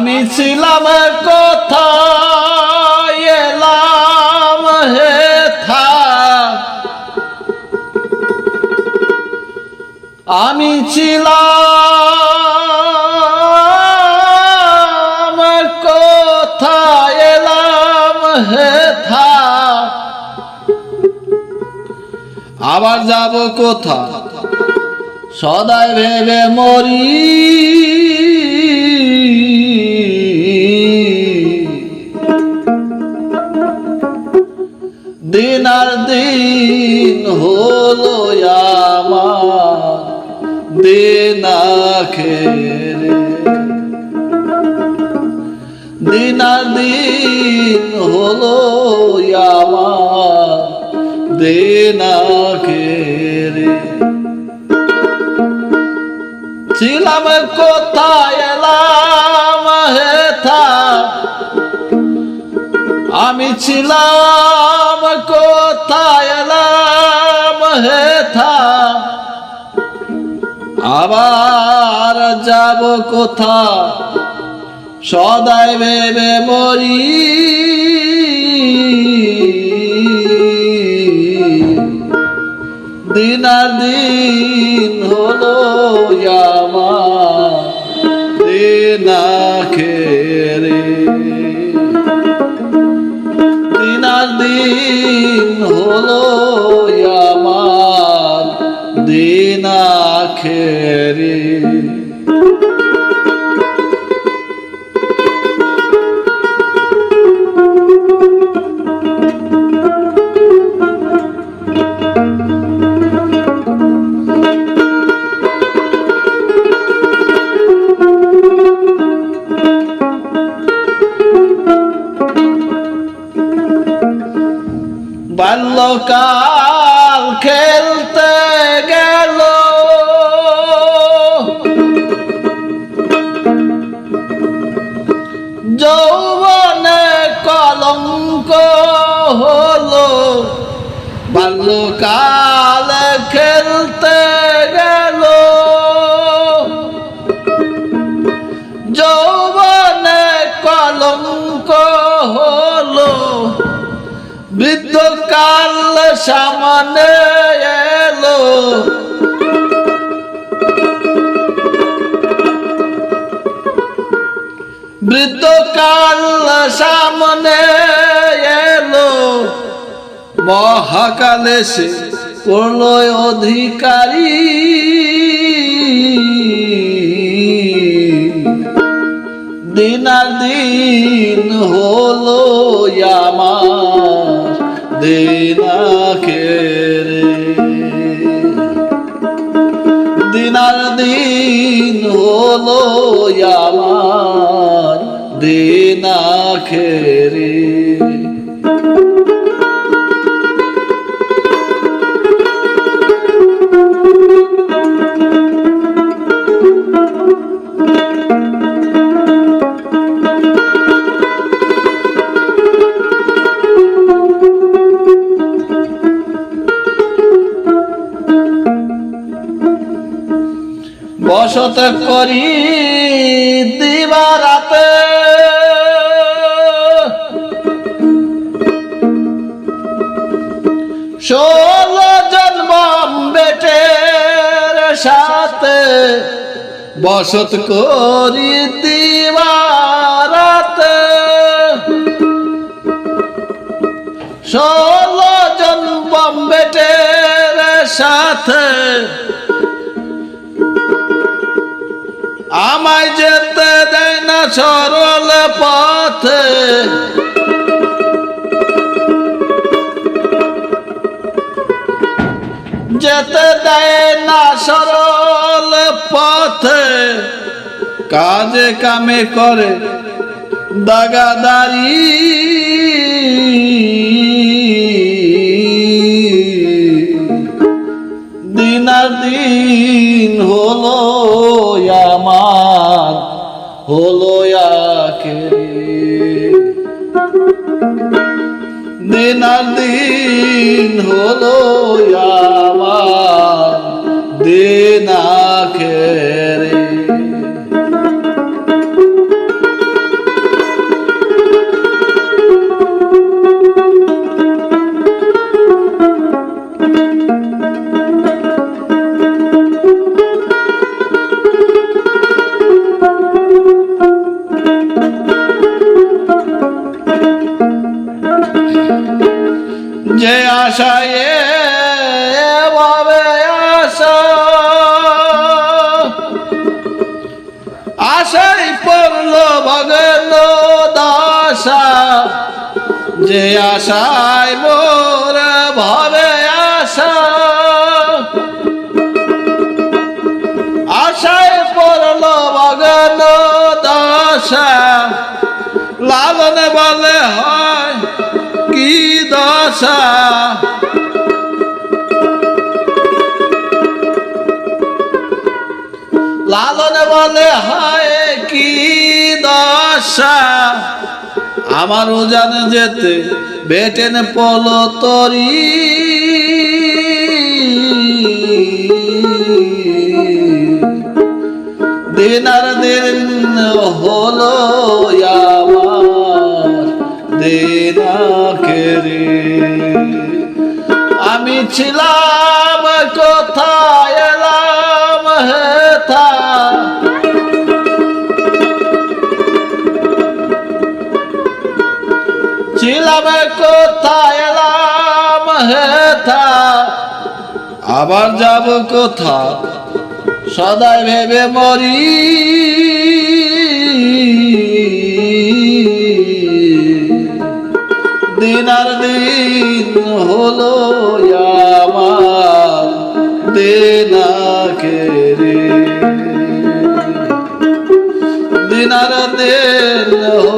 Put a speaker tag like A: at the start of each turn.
A: আমি ছিলাম কোথায়, এলাম হে আমি ছিলাম কোথায়, এলাম হে আবার যাব কোথা সদাই ভেবে মরি। আর দিন হলো আমার দিন দিন আর দিন হলো আমার দিন ছিলাম কোথায়, এলাম হেথা আমি ছিলাম হেথা আবার যাব কোথা সদাই ভেবে মরি। দিন আর দিন হলো আমার দিন খেরে দিন দিন হলো দিন খেরে বাল্যকাল বাল্যকাল খেলতে গেল। যৌবনে কলঙ্ক হলো। বৃদ্ধকাল সামনে এলো। বৃদ্ধকাল সামনে মহাকালে সে পড়ল অধিকারী। দিনার দিন হলো আমার দিনাকেরে। দিনার দিন হলো আমার দিনাখেরে বসত করি দিবারাতে। ষোলো জন্ম বেটের সাথে বসত করি দিবারাতে। ষোলো জন্ম বেটের সাথে আমায় যেতে দেয় না সরল পথে। যেতে দেয় না সরল পথে। কাজে কামে করে দাগাদারি। দিনার দিন হলো হলো দিন আর দিন হলো যে আশায় ভাবে আশা। আশাই পড়ল ভগন দাসা। যে আশায় মোর ভাবে আশা। আশায় পড়ল ভগন দাসা। লালনে বলে হয় দশা লালনে বলে হয় কি দশা? আমার জানে যেতে বেটেন পল তরি। দিন আর দিন হলো ছিলাম কোথায় এলাম হেথা। ছিলাম কোথায় এলাম হেথা। আবার যাব কোথা? সদাই ভেবে মরি Allah.